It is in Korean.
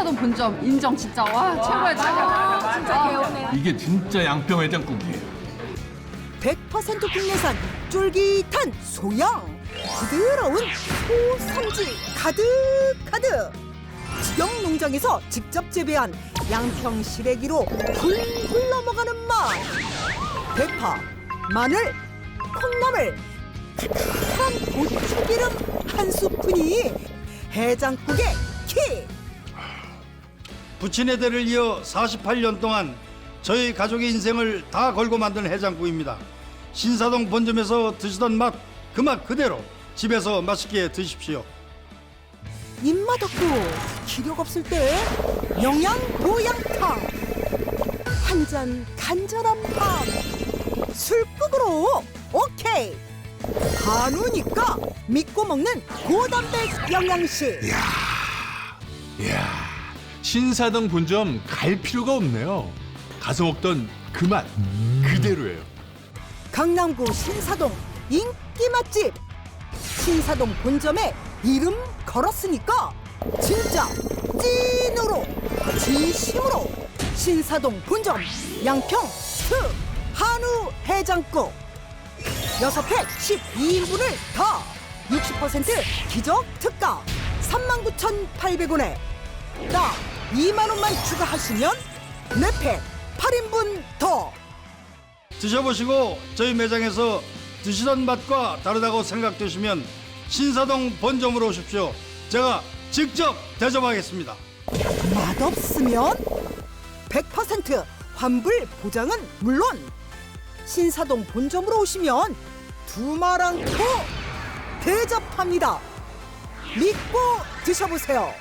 신사동 본점 인정 진짜. 와 최고야. 최고. 진짜 개운해. 이게 진짜 양평 해장국이에요. 100% 국내산 쫄깃한 소양. 부드러운 소산지. 가득 가득. 직영 농장에서 직접 재배한 양평 시래기로 훌훌 넘어가는 맛. 대파, 마늘, 콩나물 칼칼한 고추기름 한 스푼이 해장국의 킥 부친의 대를 이어 48년 동안 저희 가족의 인생을 다 걸고 만든 해장국입니다. 신사동 본점에서 드시던 맛, 그 맛 그대로 집에서 맛있게 드십시오. 입맛 없고 기력 없을 때 영양 보양탕. 한 잔 간절한 밤 술국으로 오케이. 한우니까 믿고 먹는 고단백 영양식. 이야, 신사동 본점 갈 필요가 없네요. 가서 먹던 그 맛 그대로예요. 강남구 신사동 인기 맛집 신사동 본점에 이름 걸었으니까 진짜 찐으로 진심으로 신사동 본점 양평 스 한우 해장국 여섯 팩 12인분을 더 60% 기적 특가 39,800원에 딱 2만 원만 추가하시면 4팩 8인분 더 드셔보시고 저희 매장에서 드시던 맛과 다르다고 생각되시면 신사동 본점으로 오십시오. 제가 직접 대접하겠습니다. 맛없으면 100% 환불 보장은 물론 신사동 본점으로 오시면 두말 않고 대접합니다. 믿고 드셔보세요.